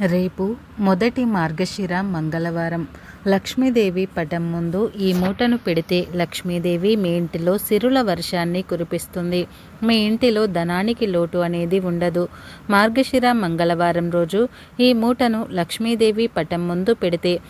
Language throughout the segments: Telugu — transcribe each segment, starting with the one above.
రేపు మొదటి మార్గశిర మంగళవారం. లక్ష్మీదేవి పటం ముందు ఈ మూటను పెడితే లక్ష్మీదేవి మీ ఇంటిలో సిరుల వర్షాన్ని కురిపిస్తుంది. మీ ఇంటిలో ధనానికి లోటు అనేది ఉండదు. మార్గశిర మంగళవారం రోజు ఈ మూటను లక్ష్మీదేవి పటం ముందు పెడితే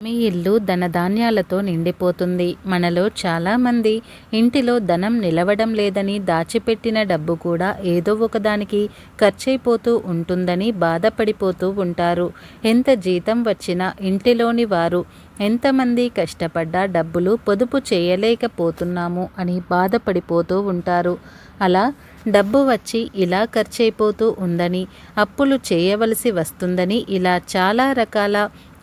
మీ ఇల్లు ధనధాన్యాలతో నిండిపోతుంది. మనలో చాలామంది ఇంటిలో ధనం నిలవడం లేదని దాచిపెట్టిన డబ్బు కూడా ఏదో ఒకదానికి ఖర్చయిపోతూ ఉంటుందని బాధపడిపోతూ ఉంటారు. ఎంత జీతం వచ్చినా ఇంటిలోని వారు ఎంతమంది కష్టపడ్డా డబ్బులు పొదుపు చేయలేకపోతున్నాము అని బాధపడిపోతూ ఉంటారు. అలా డబ్బు వచ్చి ఇలా ఖర్చయిపోతూ ఉందని అప్పులు చేయవలసి వస్తుందని ఇలా చాలా రకాల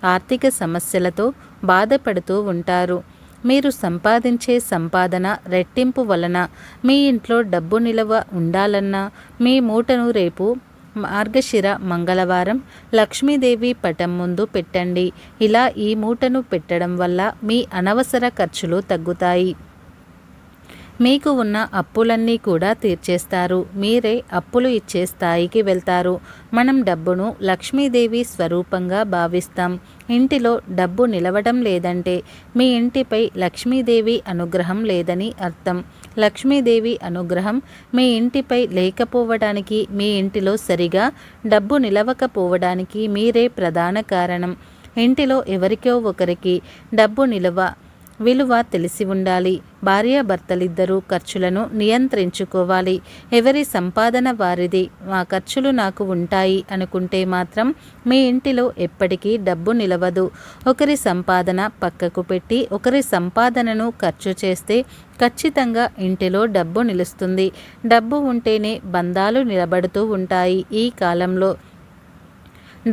ఆర్థిక సమస్యలతో బాధపడుతూ ఉంటారు. మీరు సంపాదించే సంపాదన రెట్టింపు వలన మీ ఇంట్లో డబ్బు నిలవ ఉండాలన్నా మీ మూటను రేపు మార్గశిర మంగళవారం లక్ష్మీదేవి పటం ముందు పెట్టండి. ఇలా ఈ మూటను పెట్టడం వల్ల మీ అనవసర ఖర్చులు తగ్గుతాయి. మీకు ఉన్న అప్పులన్నీ కూడా తీర్చేస్తారు. మీరే అప్పులు ఇచ్చే స్థాయికి వెళ్తారు. మనం డబ్బును లక్ష్మీదేవి స్వరూపంగా భావిస్తాం. ఇంటిలో డబ్బు నిలవడం లేదంటే మీ ఇంటిపై లక్ష్మీదేవి అనుగ్రహం లేదని అర్థం. లక్ష్మీదేవి అనుగ్రహం మీ ఇంటిపై లేకపోవడానికి మీ ఇంటిలో సరిగా డబ్బు నిలవకపోవడానికి మీరే ప్రధాన కారణం. ఇంటిలో ఎవరికో ఒకరికి డబ్బు నిలవ విలువ తెలిసి ఉండాలి. భార్యాభర్తలిద్దరూ ఖర్చులను నియంత్రించుకోవాలి. ఎవరి సంపాదన వారిది. మా ఖర్చులు నాకు ఉంటాయి అనుకుంటే మాత్రం మీ ఇంటిలో ఎప్పటికీ డబ్బు నిలవదు. ఒకరి సంపాదన పక్కకు పెట్టి ఒకరి సంపాదనను ఖర్చు చేస్తే ఖచ్చితంగా ఇంటిలో డబ్బు నిలుస్తుంది. డబ్బు ఉంటేనే బంధాలు నిలబడుతూ ఉంటాయి ఈ కాలంలో.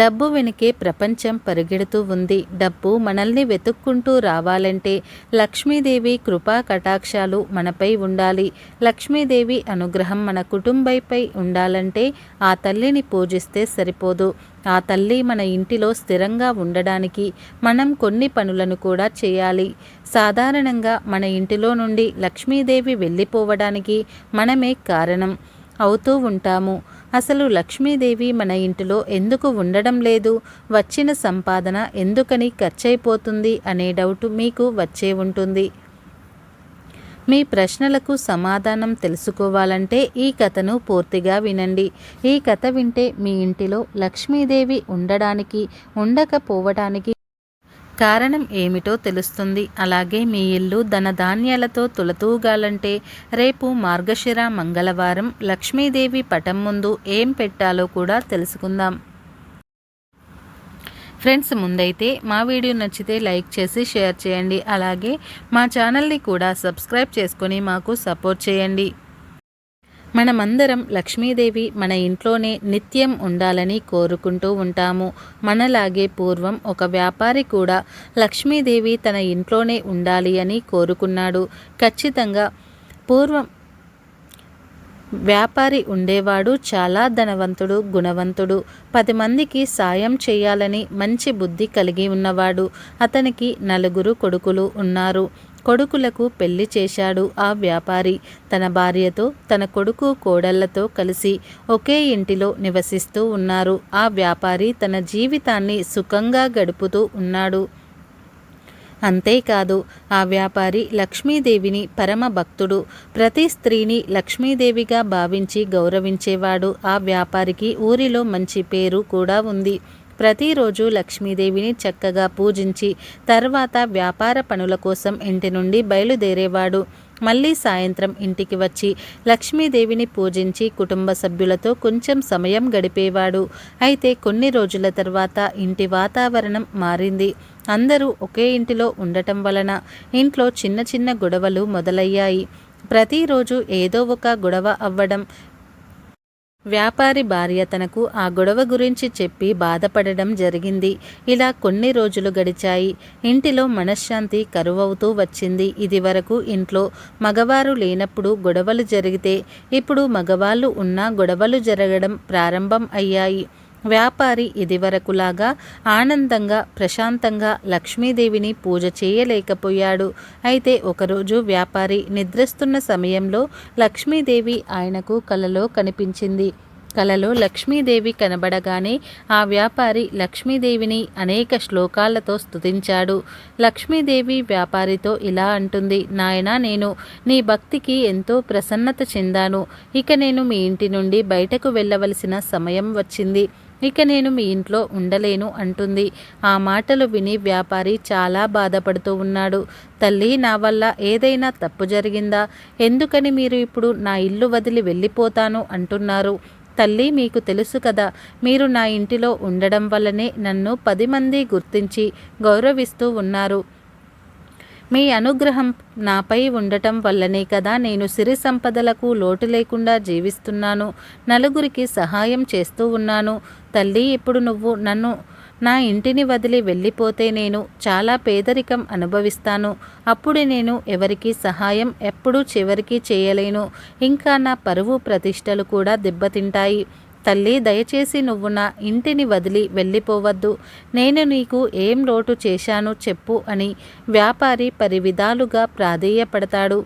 డబ్బు వెనుకే ప్రపంచం పరిగెడుతూ ఉంది. డబ్బు మనల్ని వెతుక్కుంటూ రావాలంటే లక్ష్మీదేవి కృపా కటాక్షాలు మనపై ఉండాలి. లక్ష్మీదేవి అనుగ్రహం మన కుటుంబైపై ఉండాలంటే ఆ తల్లిని పూజిస్తే సరిపోదు. ఆ తల్లి మన ఇంటిలో స్థిరంగా ఉండడానికి మనం కొన్ని పనులను కూడా చేయాలి. సాధారణంగా మన ఇంటిలో నుండి లక్ష్మీదేవి వెళ్ళిపోవడానికి మనమే కారణం. అవుతూ ఉంటాము. అసలు లక్ష్మీదేవి మన ఇంటిలో ఎందుకు ఉండడం లేదు? వచ్చిన సంపాదన ఎందుకని ఖర్చయిపోతుంది అనే డౌట్ మీకు వచ్చే ఉంటుంది. మీ ప్రశ్నలకు సమాధానం తెలుసుకోవాలంటే ఈ కథను పూర్తిగా వినండి. ఈ కథ వింటే మీ ఇంటిలో లక్ష్మీదేవి ఉండడానికి ఉండకపోవడానికి కారణం ఏమిటో తెలుస్తుంది. అలాగే మీ ఇల్లు ధనధాన్యాలతో తులతూగాలంటే రేపు మార్గశిర మంగళవారం లక్ష్మీదేవి పటం ముందు ఏం పెట్టాలో కూడా తెలుసుకుందాం. ఫ్రెండ్స్ ముందైతే మా వీడియో నచ్చితే లైక్ చేసి షేర్ చేయండి. అలాగే మా ఛానల్ని కూడా సబ్స్క్రైబ్ చేసుకొని మాకు సపోర్ట్ చేయండి. మనమందరం లక్ష్మీదేవి మన ఇంట్లోనే నిత్యం ఉండాలని కోరుకుంటూ ఉంటాము. మనలాగే పూర్వం ఒక వ్యాపారి కూడా లక్ష్మీదేవి తన ఇంట్లోనే ఉండాలి అని కోరుకున్నాడు. ఖచ్చితంగా పూర్వం వ్యాపారి ఉండేవాడు చాలా ధనవంతుడు గుణవంతుడు. పది మందికి సాయం చేయాలని మంచి బుద్ధి కలిగి ఉన్నవాడు. అతనికి నలుగురు కొడుకులు ఉన్నారు. కొడుకులకు పెళ్ళి చేశాడు ఆ వ్యాపారి. తన భార్యతో తన కొడుకు కోడళ్ళతో కలిసి ఒకే ఇంటిలో నివసిస్తూ ఉన్నారు. ఆ వ్యాపారి తన జీవితాన్ని సుఖంగా గడుపుతూ ఉన్నాడు. అంతేకాదు ఆ వ్యాపారి లక్ష్మీదేవిని పరమ భక్తుడు. ప్రతి స్త్రీని లక్ష్మీదేవిగా భావించి గౌరవించేవాడు. ఆ వ్యాపారికి ఊరిలో మంచి పేరు కూడా ఉంది. ప్రతిరోజు లక్ష్మీదేవిని చక్కగా పూజించి తర్వాత వ్యాపార పనుల కోసం ఇంటి నుండి బయలుదేరేవాడు. మళ్ళీ సాయంత్రం ఇంటికి వచ్చి లక్ష్మీదేవిని పూజించి కుటుంబ సభ్యులతో కొంచెం సమయం గడిపేవాడు. అయితే కొన్ని రోజుల తర్వాత ఇంటి వాతావరణం మారింది. అందరూ ఒకే ఇంటిలో ఉండటం వలన ఇంట్లో చిన్న చిన్న గొడవలు మొదలయ్యాయి. ప్రతిరోజు ఏదో ఒక గొడవ అవ్వడం వ్యాపారి భార్య తనకు ఆ గొడవ గురించి చెప్పి బాధపడడం జరిగింది. ఇలా కొన్ని రోజులు గడిచాయి. ఇంటిలో మనశ్శాంతి కరువవుతూ వచ్చింది. ఇది వరకు ఇంట్లో మగవారు లేనప్పుడు గొడవలు జరిగితే ఇప్పుడు మగవాళ్ళు ఉన్నా గొడవలు జరగడం ప్రారంభం అయ్యాయి. వ్యాపారి ఇదివరకులాగా ఆనందంగా ప్రశాంతంగా లక్ష్మీదేవిని పూజ చేయలేకపోయాడు. అయితే ఒకరోజు వ్యాపారి నిద్రిస్తున్న సమయంలో లక్ష్మీదేవి ఆయనకు కలలో కనిపించింది. కలలో లక్ష్మీదేవి కనబడగానే ఆ వ్యాపారి లక్ష్మీదేవిని అనేక శ్లోకాలతో స్తుతించాడు. లక్ష్మీదేవి వ్యాపారితో ఇలా అంటుంది నాయన నేను నీ భక్తికి ఎంతో ప్రసన్నత చెందాను. ఇక నేను మీ ఇంటి నుండి బయటకు వెళ్ళవలసిన సమయం వచ్చింది. ఇక నేను మీ ఇంట్లో ఉండలేను అంటుంది. ఆ మాటలు విని వ్యాపారి చాలా బాధపడుతూ ఉన్నాడు. తల్లి నా వల్ల ఏదైనా తప్పు జరిగిందా? ఎందుకని మీరు ఇప్పుడు నా ఇల్లు వదిలి వెళ్ళిపోతాను అంటున్నారు. తల్లి మీకు తెలుసు కదా మీరు నా ఇంటిలో ఉండడం వల్లనే నన్ను పది మంది గుర్తించి గౌరవిస్తూ ఉన్నారు. మీ అనుగ్రహం నాపై ఉండటం వల్లనే కదా నేను సిరి సంపదలకు లోటు లేకుండా జీవిస్తున్నాను. నలుగురికి సహాయం చేస్తూ ఉన్నాను. తల్లి ఇప్పుడు నువ్వు నన్ను నా ఇంటిని వదిలి వెళ్ళిపోతే నేను చాలా పేదరికం అనుభవిస్తాను. అప్పుడు నేను ఎవరికి సహాయం ఎప్పుడూ చివరికి చేయలేను. ఇంకా నా పరువు ప్రతిష్టలు కూడా దెబ్బతింటాయి. తల్లి దయచేసి నువ్వు నా ఇంటిని వదిలి వెళ్ళిపోవద్దు. నేను నీకు ఏం లోటు చేశాను చెప్పు అని వ్యాపారి పరివిధాలుగా ప్రాధేయపడతాడు.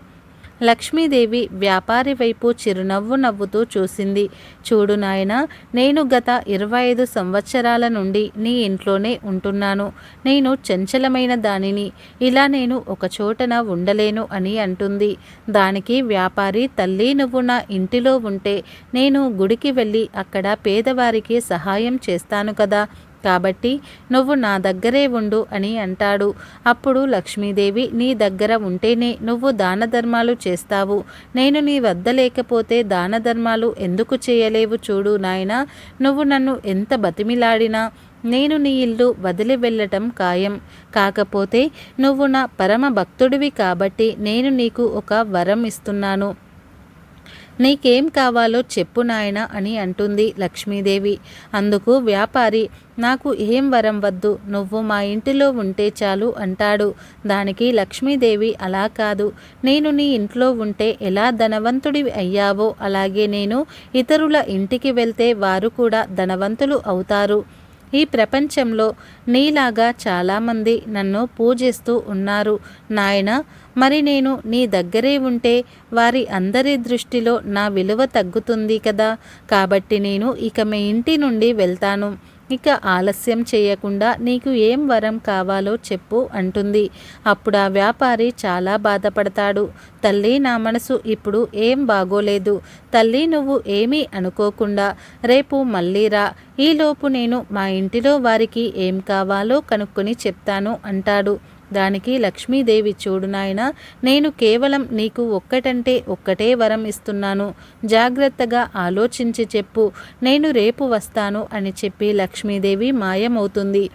లక్ష్మీదేవి వ్యాపారి వైపు చిరునవ్వు నవ్వుతూ చూసింది. చూడు నాయన నేను గత ఇరవై ఐదు సంవత్సరాల నుండి నీ ఇంట్లోనే ఉంటున్నాను. నేను చంచలమైన దానిని ఇలా నేను ఒక చోటన ఉండలేను అని అంటుంది. దానికి వ్యాపారి తల్లి నువ్వు నా ఇంటిలో ఉంటే నేను గుడికి వెళ్ళి అక్కడ పేదవారికి సహాయం చేస్తాను కదా. కాబట్టి నువ్వు నా దగ్గరే ఉండు అని అంటాడు. అప్పుడు లక్ష్మీదేవి నీ దగ్గర ఉంటేనే నువ్వు దాన ధర్మాలు చేస్తావు. నేను నీ వద్ద లేకపోతే దాన ధర్మాలు ఎందుకు చేయలేవు చూడు నాయన. నువ్వు నన్ను ఎంత బతిమిలాడినా నేను నీ ఇల్లు వదిలి వెళ్ళటం ఖాయం. కాకపోతే నువ్వు నా పరమ భక్తుడివి కాబట్టి నేను నీకు ఒక వరం ఇస్తున్నాను. నీకేం కావాలో చెప్పు నాయన అని అంటుంది లక్ష్మీదేవి. అందుకు వ్యాపారి నాకు ఏం వరం వద్దు నువ్వు మా ఇంటిలో ఉంటే చాలు అంటాడు. దానికి లక్ష్మీదేవి అలా కాదు నేను నీ ఇంట్లో ఉంటే ఎలా ధనవంతుడి అయ్యావో అలాగే నేను ఇతరుల ఇంటికి వెళ్తే వారు కూడా ధనవంతులు అవుతారు. ఈ ప్రపంచంలో నీలాగా చాలామంది నన్ను పూజిస్తూ ఉన్నారు. నాయన మరి నేను నీ దగ్గరే ఉంటే వారి అందరి దృష్టిలో నా విలువ తగ్గుతుంది కదా. కాబట్టి నేను ఇక మీ ఇంటి నుండి వెళ్తాను. ఇక ఆలస్యం చేయకుండా నీకు ఏం వరం కావాలో చెప్పు అంటుంది. అప్పుడు ఆ వ్యాపారి చాలా బాధపడతాడు. తల్లి నా మనసు ఇప్పుడు ఏం బాగోలేదు. తల్లి నువ్వు ఏమీ అనుకోకుండా రేపు మళ్ళీ రా. ఈలోపు నేను మా ఇంటిలో వారికి ఏం కావాలో కనుక్కొని చెప్తాను అంటాడు. దానికి లక్ష్మీదేవి చూడు నాయన నేను కేవలం నీకు ఒక్కటంటే ఒక్కటే వరం ఇస్తున్నాను. జాగ్రత్తగా ఆలోచించి చెప్పు. నేను రేపు వస్తాను అని చెప్పి లక్ష్మీదేవి మాయమవుతుంది.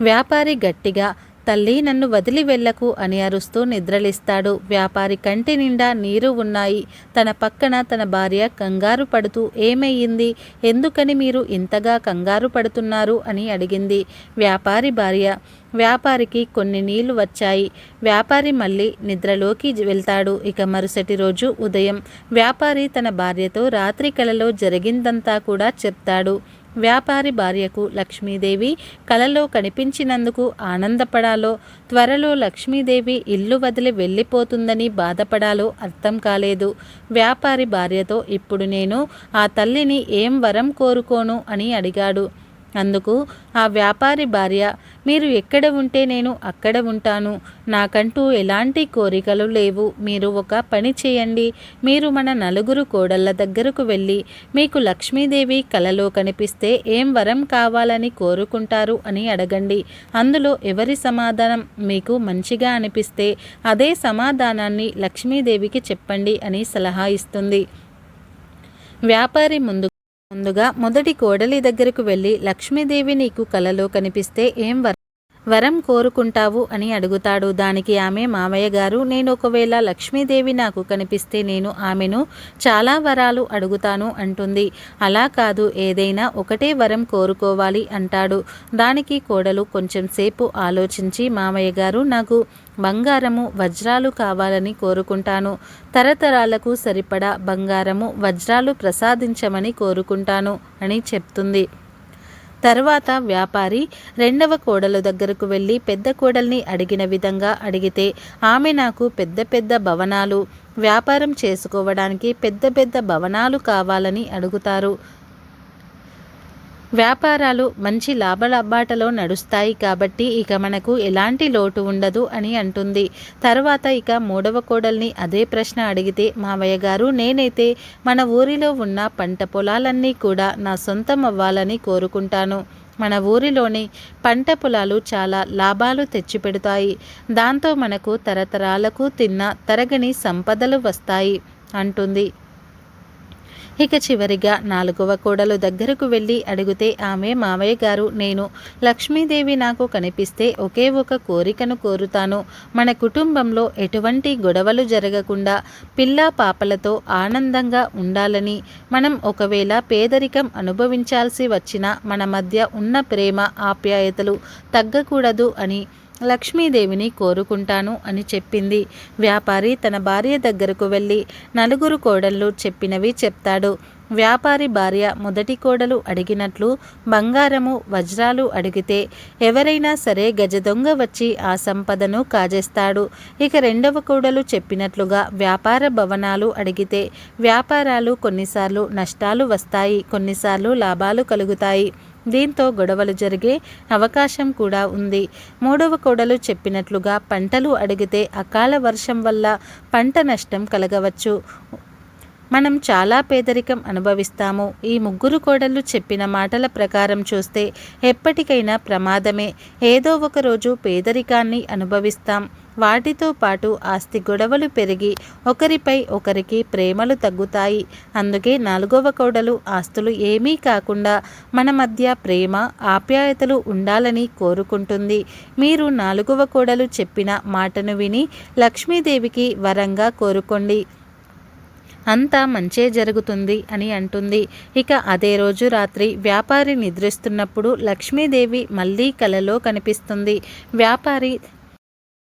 వ్యాపారి గట్టిగా తల్లి నన్ను వదిలి వెళ్ళకు అని అరుస్తూ నిద్రలిస్తాడు. వ్యాపారి కంటి నిండా నీరు ఉన్నాయి. తన పక్కన తన భార్య కంగారు పడుతూ ఏమయ్యింది? ఎందుకని మీరు ఇంతగా కంగారు పడుతున్నారు? అని అడిగింది వ్యాపారి భార్య. వ్యాపారికి కొన్ని నీళ్ళు వచ్చాయి. వ్యాపారి మళ్ళీ నిద్రలోకి వెళ్తాడు. ఇక మరుసటి రోజు ఉదయం వ్యాపారి తన భార్యతో రాత్రి కలలో జరిగిందంతా కూడా చెప్తాడు. వ్యాపారి భార్యకు లక్ష్మీదేవి కలలో కనిపించినందుకు ఆనందపడాలో త్వరలో లక్ష్మీదేవి ఇల్లు వదిలి వెళ్ళిపోతుందని బాధపడాలో అర్థం కాలేదు. వ్యాపారి భార్యతో ఇప్పుడు నేను ఆ తల్లిని ఏం వరం కోరుకోను? అని అడిగాడు. అందుకు ఆ వ్యాపారి భార్య మీరు ఎక్కడ ఉంటే నేను అక్కడ ఉంటాను. నాకంటూ ఎలాంటి కోరికలు లేవు. మీరు ఒక పని చేయండి. మీరు మన నలుగురు కోడళ్ళ దగ్గరకు వెళ్ళి మీకు లక్ష్మీదేవి కలలో కనిపిస్తే ఏం వరం కావాలని కోరుకుంటారు అని అడగండి. అందులో ఎవరి సమాధానం మీకు మంచిగా అనిపిస్తే అదే సమాధానాన్ని లక్ష్మీదేవికి చెప్పండి అని సలహా ఇస్తుంది. వ్యాపారి ముందు ముందుగా మొదటి కోడలి దగ్గరకు వెళ్ళి లక్ష్మీదేవి నీకు కలలో కనిపిస్తే ఏం వరం? వరం కోరుకుంటావు అని అడుగుతాడు. దానికి ఆమె మామయ్య గారు నేను ఒకవేళ లక్ష్మీదేవి నాకు కనిపిస్తే నేను ఆమెను చాలా వరాలు అడుగుతాను అంటుంది. అలా కాదు ఏదైనా ఒకటే వరం కోరుకోవాలి అంటాడు. దానికి కోడలు కొంచెం సేపు ఆలోచించి మామయ్య గారు నాకు బంగారము వజ్రాలు కావాలని కోరుకుంటాను. తరతరాలకు సరిపడా బంగారము వజ్రాలు ప్రసాదించమని కోరుకుంటాను అని చెప్తుంది. తర్వాత వ్యాపారి రెండవ కోడలు దగ్గరకు వెళ్ళి పెద్ద కోడల్ని అడిగిన విధంగా అడిగితే ఆమె నాకు పెద్ద పెద్ద భవనాలు వ్యాపారం చేసుకోవడానికి పెద్ద పెద్ద భవనాలు కావాలని అడుగుతారు. వ్యాపారాలు మంచి లాభలాభాటలో నడుస్తాయి కాబట్టి ఇక మనకు ఎలాంటి లోటు ఉండదు అని అంటుంది. తర్వాత ఇక మూడవ కోడల్ని అదే ప్రశ్న అడిగితే మావయ్య గారు నేనైతే మన ఊరిలో ఉన్న పంట పొలాలన్నీ కూడా నా సొంతం అవ్వాలని కోరుకుంటాను. మన ఊరిలోని పంట పొలాలు చాలా లాభాలు తెచ్చిపెడతాయి. దాంతో మనకు తరతరాలకు తిన్న తరగని సంపదలు వస్తాయి అంటుంది. ఇక చివరిగా నాలుగవ కోడలు దగ్గరకు వెళ్ళి అడిగితే ఆమె మావయ్య గారు నేను లక్ష్మీదేవి నాకు కనిపిస్తే ఒకే ఒక కోరికను కోరుతాను. మన కుటుంబంలో ఎటువంటి గొడవలు జరగకుండా పిల్ల పాపలతో ఆనందంగా ఉండాలని మనం ఒకవేళ పేదరికం అనుభవించాల్సి వచ్చినా మన మధ్య ఉన్న ప్రేమ ఆప్యాయతలు తగ్గకూడదు అని లక్ష్మీదేవిని కోరుకుంటాను అని చెప్పింది. వ్యాపారి తన భార్య దగ్గరకు వెళ్ళి నలుగురు కోడళ్ళు చెప్పినవి చెప్తాడు. వ్యాపారి భార్య మొదటి కోడలు అడిగినట్లు బంగారము వజ్రాలు అడిగితే ఎవరైనా సరే గజ దొంగ వచ్చి ఆ సంపదను కాజేస్తాడు. ఇక రెండవ కోడలు చెప్పినట్లుగా వ్యాపార భవనాలు అడిగితే వ్యాపారాలు కొన్నిసార్లు నష్టాలు వస్తాయి కొన్నిసార్లు లాభాలు కలుగుతాయి. దీంతో గొడవలు జరిగే అవకాశం కూడా ఉంది. మూడవ కోడలు చెప్పినట్లుగా పంటలు అడిగితే అకాల వర్షం వల్ల పంట నష్టం కలగవచ్చు. మనం చాలా పేదరికం అనుభవిస్తాము. ఈ ముగ్గురు కోడళ్ళు చెప్పిన మాటల ప్రకారం చూస్తే ఎప్పటికైనా ప్రమాదమే. ఏదో ఒకరోజు పేదరికాన్ని అనుభవిస్తాం. వాటితో పాటు ఆస్తి గొడవలు పెరిగి ఒకరిపై ఒకరికి ప్రేమలు తగ్గుతాయి. అందుకే నాలుగవ కోడలు ఆస్తులు ఏమీ కాకుండా మన మధ్య ప్రేమ ఆప్యాయతలు ఉండాలని కోరుకుంటుంది. మీరు నాలుగవ కోడలు చెప్పిన మాటను విని లక్ష్మీదేవికి వరంగా కోరుకోండి. అంతా మంచే జరుగుతుంది అని అంటుంది. ఇక అదే రోజు రాత్రి వ్యాపారి నిద్రిస్తున్నప్పుడు లక్ష్మీదేవి మళ్ళీ కలలో కనిపిస్తుంది. వ్యాపారి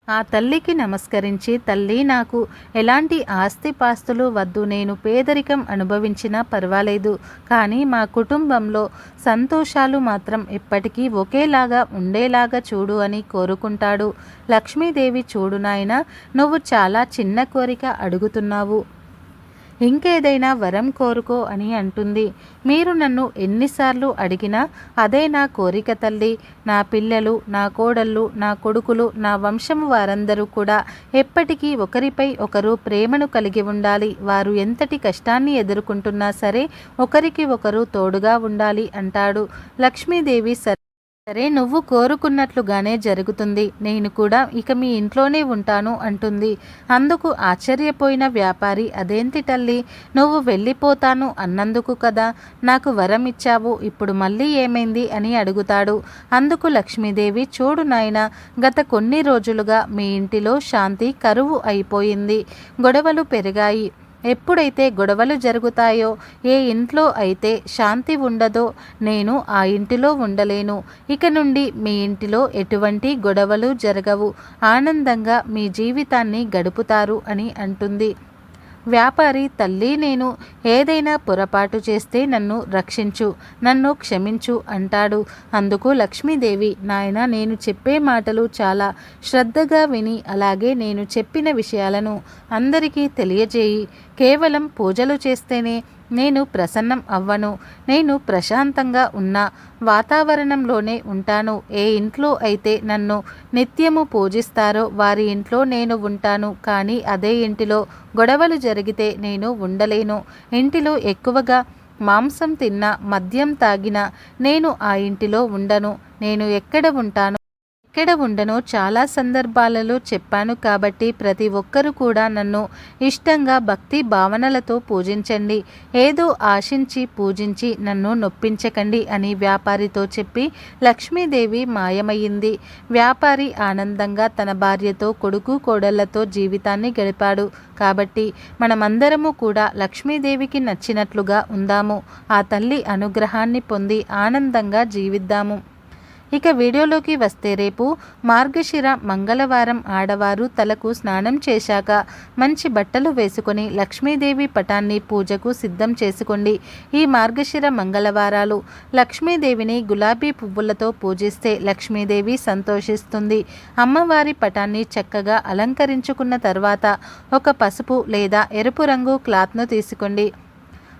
ఆ తల్లికి నమస్కరించి తల్లి నాకు ఎలాంటి ఆస్తిపాస్తులు వద్దు. నేను పేదరికం అనుభవించినా పర్వాలేదు. కానీ మా కుటుంబంలో సంతోషాలు మాత్రం ఎప్పటికీ ఒకేలాగా ఉండేలాగా చూడు అని కోరుకుంటాడు. లక్ష్మీదేవి చూడు నాయన నువ్వు చాలా చిన్న కోరిక అడుగుతున్నావు. ఇంకేదైనా వరం కోరుకో అని అంటుంది. మీరు నన్ను ఎన్నిసార్లు అడిగినా అదే నా కోరిక తల్లి. నా పిల్లలు నా కోడళ్ళు నా కొడుకులు నా వంశం వారందరూ కూడా ఎప్పటికీ ఒకరిపై ఒకరు ప్రేమను కలిగి ఉండాలి. వారు ఎంతటి కష్టాన్ని ఎదుర్కొంటున్నా సరే ఒకరికి ఒకరు తోడుగా ఉండాలి అంటాడు. లక్ష్మీదేవి సరే సరే నువ్వు కోరుకున్నట్లుగానే జరుగుతుంది. నేను కూడా ఇక మీ ఇంట్లోనే ఉంటాను అంటుంది. అందుకు ఆశ్చర్యపోయిన వ్యాపారి అదేంటి తల్లి? నువ్వు వెళ్ళిపోతాను అన్నందుకు కదా? నాకు వరం ఇచ్చావు. ఇప్పుడు మళ్ళీ ఏమైంది? అని అడుగుతాడు. అందుకు లక్ష్మీదేవి చూడు నాయన గత కొన్ని రోజులుగా మీ ఇంటిలో శాంతి కరువు అయిపోయింది. గొడవలు పెరిగాయి. ఎప్పుడైతే గొడవలు జరుగుతాయో ఏ ఇంట్లో అయితే శాంతి ఉండదో నేను ఆ ఇంటిలో ఉండలేను. ఇక నుండి మీ ఇంటిలో ఎటువంటి గొడవలు జరగవు. ఆనందంగా మీ జీవితాన్ని గడుపుతారు అని అంటుంది. వ్యాపారి తల్లి నేను ఏదైనా పొరపాటు చేస్తే నన్ను రక్షించు నన్ను క్షమించు అంటాడు. అందుకు లక్ష్మీదేవి నాయన నేను చెప్పే మాటలు చాలా శ్రద్ధగా విని అలాగే నేను చెప్పిన విషయాలను అందరికీ తెలియజేయి. కేవలం పూజలు చేస్తేనే నేను ప్రసన్నం అవ్వను నేను ప్రశాంతంగా ఉన్న వాతావరణంలోనే ఉంటాను. ఏ ఇంట్లో అయితే నన్ను నిత్యము పూజిస్తారో వారి ఇంట్లో నేను ఉంటాను. కానీ అదే ఇంటిలో గొడవలు జరిగితే నేను ఉండలేను. ఇంటిలో ఎక్కువగా మాంసం తిన్నా మద్యం తాగిన నేను ఆ ఇంటిలో ఉండను. నేను ఎక్కడ ఉంటాను? ఎక్కడ ఉండనో చాలా సందర్భాలలో చెప్పాను కాబట్టి ప్రతి ఒక్కరూ కూడా నన్ను ఇష్టంగా భక్తి భావనలతో పూజించండి. ఏదో ఆశించి పూజించి నన్ను నొప్పించకండి అని వ్యాపారితో చెప్పి లక్ష్మీదేవి మాయమయ్యింది. వ్యాపారి ఆనందంగా తన భార్యతో కొడుకు కోడళ్ళతో జీవితాన్ని గడిపాడు. కాబట్టి మనమందరము కూడా లక్ష్మీదేవికి నచ్చినట్లుగా ఉందాము. ఆ తల్లి అనుగ్రహాన్ని పొంది ఆనందంగా జీవిద్దాము. ఇక వీడియోలోకి వస్తే రేపు మార్గశిర మంగళవారం ఆడవారు తలకు స్నానం చేశాక మంచి బట్టలు వేసుకొని లక్ష్మీదేవి పటాన్ని పూజకు సిద్ధం చేసుకోండి. ఈ మార్గశిర మంగళవారాలు లక్ష్మీదేవిని గులాబీ పువ్వులతో పూజిస్తే లక్ష్మీదేవి సంతోషిస్తుంది. అమ్మవారి పటాన్ని చక్కగా అలంకరించుకున్న తర్వాత ఒక పసుపు లేదా ఎరుపు రంగు క్లాత్ను తీసుకోండి.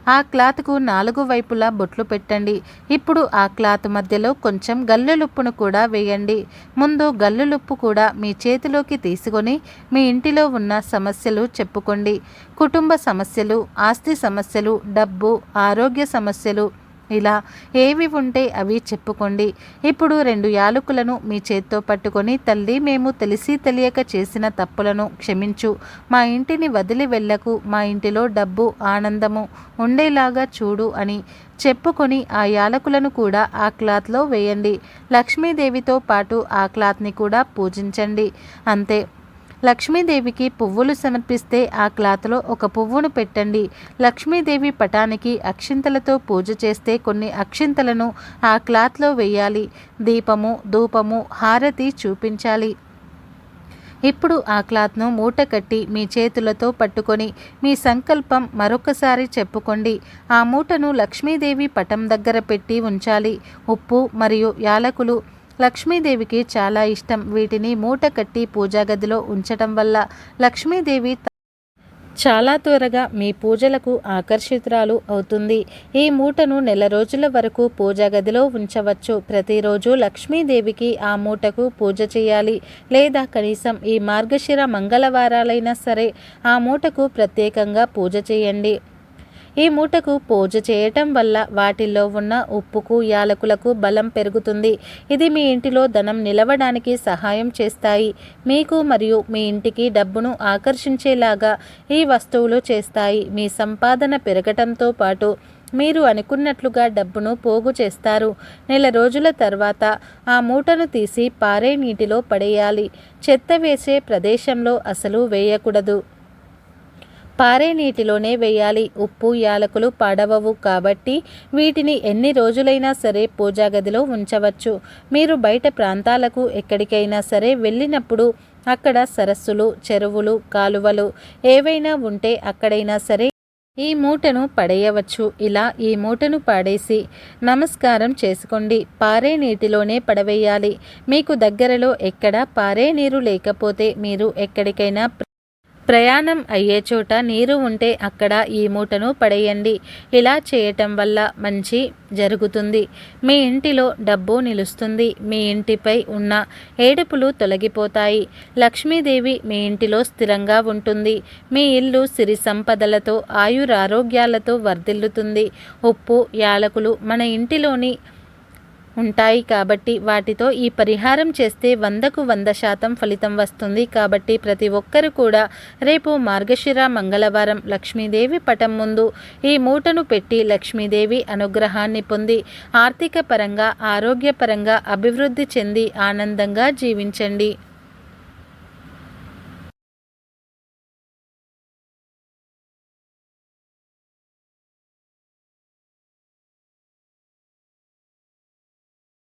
ఆ క్లాత్కు నాలుగు వైపులా బొట్లు పెట్టండి. ఇప్పుడు ఆ క్లాత్ మధ్యలో కొంచెం గల్లులుప్పును కూడా వేయండి. ముందు గల్లులుప్పు కూడా మీ చేతిలోకి తీసుకొని మీ ఇంటిలో ఉన్న సమస్యలు చెప్పుకోండి. కుటుంబ సమస్యలు ఆస్తి సమస్యలు డబ్బు ఆరోగ్య సమస్యలు ఇలా ఏవి ఉంటే అవి చెప్పుకోండి. ఇప్పుడు రెండు యాలకులను మీ చేత్తో పట్టుకొని తల్లి మేము తెలిసి తెలియక చేసిన తప్పులను క్షమించు. మా ఇంటిని వదిలి వెళ్ళకు. మా ఇంటిలో డబ్బు ఆనందము ఉండేలాగా చూడు అని చెప్పుకొని ఆ యాలకులను కూడా ఆ క్లాత్లో వేయండి. లక్ష్మీదేవితో పాటు ఆ క్లాత్ని కూడా పూజించండి. అంతే. లక్ష్మీదేవికి పువ్వులు సమర్పిస్తే ఆ క్లాత్లో ఒక పువ్వును పెట్టండి. లక్ష్మీదేవి పటానికి అక్షింతలతో పూజ చేస్తే కొన్ని అక్షింతలను ఆ క్లాత్లో వేయాలి. దీపము ధూపము హారతి చూపించాలి. ఇప్పుడు ఆ క్లాత్ను మూట కట్టి మీ చేతులతో పట్టుకొని మీ సంకల్పం మరొకసారి చెప్పుకోండి. ఆ మూటను లక్ష్మీదేవి పటం దగ్గర పెట్టి ఉంచాలి. ఉప్పు మరియు యాలకులు లక్ష్మీదేవికి చాలా ఇష్టం. వీటిని మూట కట్టి పూజా గదిలో ఉంచటం వల్ల లక్ష్మీదేవి చాలా త్వరగా మీ పూజలకు ఆకర్షితురాలు అవుతుంది. ఈ మూటను నెల రోజుల వరకు పూజా గదిలో ఉంచవచ్చు. ప్రతిరోజు లక్ష్మీదేవికి ఆ మూటకు పూజ చేయాలి. లేదా కనీసం ఈ మార్గశిర మంగళవారాలైనా సరే ఆ మూటకు ప్రత్యేకంగా పూజ చేయండి. ఈ మూటకు పూజ చేయటం వల్ల వాటిల్లో ఉన్న ఉప్పుకు యాలకులకు బలం పెరుగుతుంది. ఇది మీ ఇంటిలో ధనం నిలవడానికి సహాయం చేస్తాయి. మీకు మరియు మీ ఇంటికి డబ్బును ఆకర్షించేలాగా ఈ వస్తువులు చేస్తాయి. మీ సంపాదన పెరగటంతో పాటు మీరు అనుకున్నట్లుగా డబ్బును పోగు చేస్తారు. నెల రోజుల తర్వాత ఆ మూటను తీసి పారే నీటిలో పడేయాలి. చెత్త వేసే ప్రదేశంలో అసలు వేయకూడదు. పారే నీటిలోనే వేయాలి. ఉప్పు యాలకులు పడవవు కాబట్టి వీటిని ఎన్ని రోజులైనా సరే పూజా గదిలో ఉంచవచ్చు. మీరు బయట ప్రాంతాలకు ఎక్కడికైనా సరే వెళ్ళినప్పుడు అక్కడ సరస్సులు చెరువులు కాలువలు ఏవైనా ఉంటే అక్కడైనా సరే ఈ మూటను పడేయవచ్చు. ఇలా ఈ మూటను పాడేసి నమస్కారం చేసుకోండి. పారే నీటిలోనే పడవేయాలి. మీకు దగ్గరలో ఎక్కడ పారే నీరు లేకపోతే మీరు ఎక్కడికైనా ప్రయాణం అయ్యే చోట నీరు ఉంటే అక్కడ ఈ మూటను పడేయండి. ఇలా చేయటం వల్ల మంచి జరుగుతుంది. మీ ఇంటిలో డబ్బు నిలుస్తుంది. మీ ఇంటిపై ఉన్న ఏడుపులు తొలగిపోతాయి. లక్ష్మీదేవి మీ ఇంటిలో స్థిరంగా ఉంటుంది. మీ ఇల్లు సిరి సంపదలతో ఆయురారోగ్యాలతో వర్ధిల్లుతుంది. ఉప్పు యాలకులు మన ఇంటిలోని ఉంటాయి కాబట్టి వాటితో ఈ పరిహారం చేస్తే వందకు వంద శాతం ఫలితం వస్తుంది. కాబట్టి ప్రతి ఒక్కరు కూడా రేపు మార్గశిర మంగళవారం లక్ష్మీదేవి పటం ముందు ఈ మూటను పెట్టి లక్ష్మీదేవి అనుగ్రహాన్ని పొంది ఆర్థిక పరంగా ఆరోగ్యపరంగా అభివృద్ధి చెంది ఆనందంగా జీవించండి.